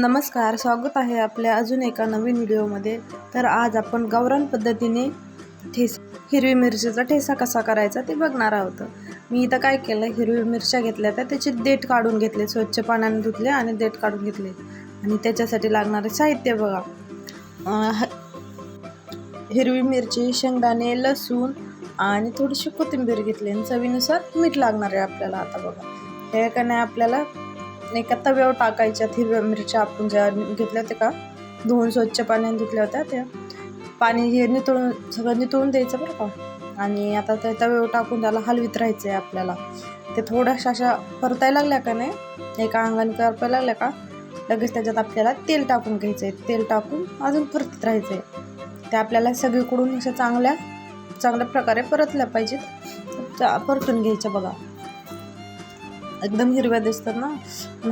नमस्कार स्वागत आहे आपल्या अजून एका नवीन व्हिडिओमध्ये. तर आज आपण गावरान पद्धतीने ठेस हिरवी मिरचीचा ठेसा कसा करायचा ते बघणार आहोत. मी इथं काय केलं हिरवी मिरच्या घेतल्या तर त्याचे देठ काढून घेतले स्वच्छ पाण्याने धुतले आणि देठ काढून घेतले. आणि त्याच्यासाठी लागणारे साहित्य बघा. ह- हिरवी मिरची शेंगदाणे लसूण आणि थोडीशी कोथिंबीर घेतली आणि चवीनुसार मीठ लागणार आहे आपल्याला आता बघा. हे का नाही आपल्याला एका तव्यावर टाकायच्यात हिरव्या मिरच्या आपण ज्या घेतल्या होत्या का? धुवून स्वच्छ पाण्याने धुतल्या होत्या त्या. पाणी हे नितळून सगळं नितळून द्यायचं बरं का? आणि आता त्या तव्यावर टाकून त्याला हलवीत राहायचं आहे आपल्याला. ते थोड्याशा अशा परतायला लागल्या का नाही? एका अंगाने करपायला लागल्या का? लगेच त्याच्यात आपल्याला तेल टाकून घ्यायचं आहे तेल टाकून अजून परतत राहायचं आहे ते आपल्याला सगळीकडून अशा चांगल्या चांगल्या प्रकारे परतल्या पाहिजेत. त्या परतून घ्यायच्या बघा. एकदम हिरव्या दिसतात ना.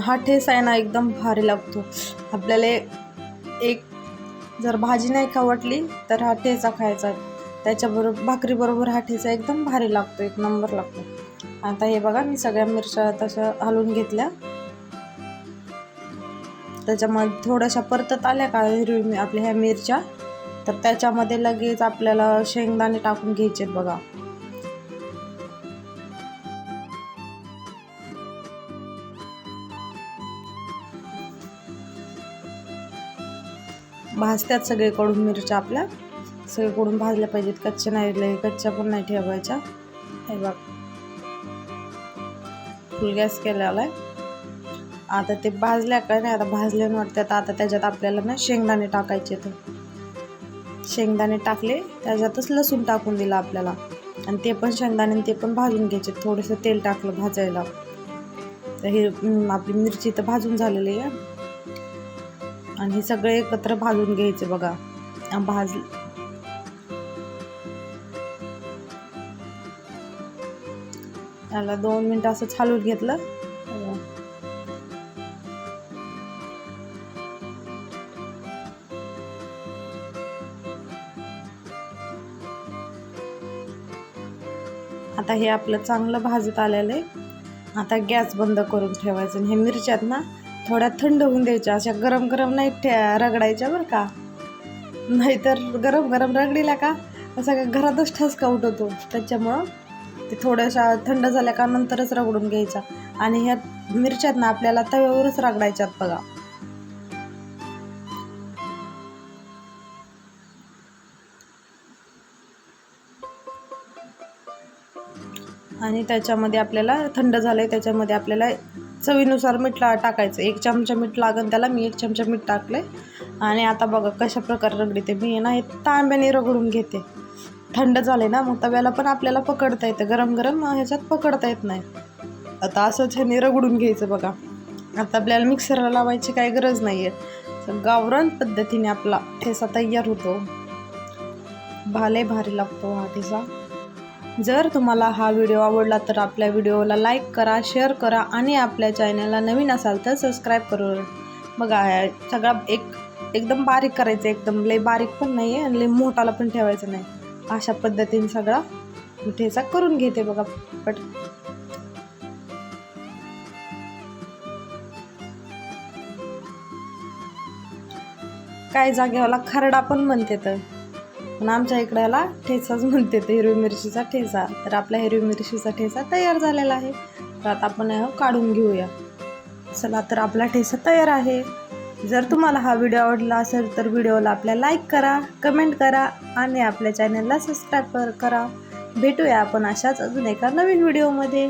हा ठेस आहे ना एकदम भारी लागतो. आपल्याला एक जर भाजी नाही खावटली वाटली तर हा ठेचा खायचा. त्याच्याबरोबर भाकरीबरोबर हा ठेचा एकदम भारी लागतो एक नंबर लागतो. आता हे बघा मी सगळ्या मिरच्या तशा हलवून घेतल्या. त्याच्यामध्ये थोड्याशा परतत आल्या का हिरवी आपल्या ह्या मिरच्या. तर त्याच्यामध्ये लगेच आपल्याला शेंगदाणे टाकून घ्यायचे बघा. भाजत्यात सगळीकडून मिरच्या आपल्या. सगळीकडून भाजल्या पाहिजेत. कच्च्या नाही लय कच्च्या पण नाही ठेवायच्या. हे बघ. फुल गॅस केलेला आहे आता ते भाजल्या का नाही आता भाजले वाटतात आता त्याच्यात आपल्याला ना शेंगदाणे टाकायचे तर शेंगदाणे टाकले त्याच्यातच लसूण टाकून दिलं आपल्याला. आणि ते पण शेंगदाणे ते पण भाजून घ्यायचे. थोडंसं तेल टाकलं भाजायला. तर हे आपली मिरची तर भाजून झालेली आहे. आणि हे सगळे एकत्र भाजून घ्यायचे बघा. भाज त्याला दोन मिनटं असं छालून घेतलं. आता हे आपलं चांगलं भाजत आलेलं आहे. आता गॅस बंद करून ठेवायचं. हे मिरच्यात ना थोड्या थंड होऊन द्यायच्या अशा गरम गरम नाही ठे रगडायच्या बरं का. नाहीतर गरम गरम रगडीला का सगळ्या का घरातच ठसका उठवतो. त्याच्यामुळं ते थोड्याशा थंड झाल्या का नंतरच रगडून घ्यायचा. आणि ह्या मिरच्यात ना आपल्याला तव्यावरच रगडायच्यात बघा. आणि त्याच्यामध्ये आपल्याला थंड झालं आहे त्याच्यामध्ये आपल्याला चवीनुसार मीठ ला टाकायचं. एक चमचा मीठ लागेल त्याला मी एक चमचा मीठ टाकले आणि आता बघा कशा प्रकारे रगडीते. मी ना हे तांब्याने रगडून घेते. थंड झाले ना मग तव्याला पण आपल्याला पकडता येतं. गरम गरम ह्याच्यात पकडता येत नाही. आता असंच ह्याने रगडून घ्यायचं बघा. आता आपल्याला मिक्सरला लावायची काही गरज नाही आहे गावरान पद्धतीने आपला ठेसा तयार होतो. भाले भारी लागतो हा ठेसा. जर तुम्हाला हा व्हिडिओ आवडला तर आपल्या व्हिडिओला लाईक करा शेअर करा आणि आपल्या चॅनलला नवीन असाल तर सबस्क्राईब करू. बघा सगळा एक एकदम बारीक करायचं एकदम लय बारीक पण नाही आहे आणि लय मोठाला पण ठेवायचं नाही. अशा पद्धतीने सगळा ठेचा करून घेते बघा पट. काही जागेवाला खरडा पण म्हणते तर. पण आमच्या इकडे याला ठेचाच म्हणते ते हिरवी मिरचीचा ठेचा. तर आपला हिरवी मिरचीचा ठेचा तयार झालेला आहे. तर आता आपण काढून घेऊया. चला तर आपला ठेचा तयार आहे. जर तुम्हाला हा व्हिडिओ आवडला असेल तर व्हिडिओला आपल्या लाईक करा कमेंट करा आणि आपल्या चॅनलला सबस्क्राईब करा. भेटूया आपण अशाच अजून एका नवीन व्हिडिओमध्ये.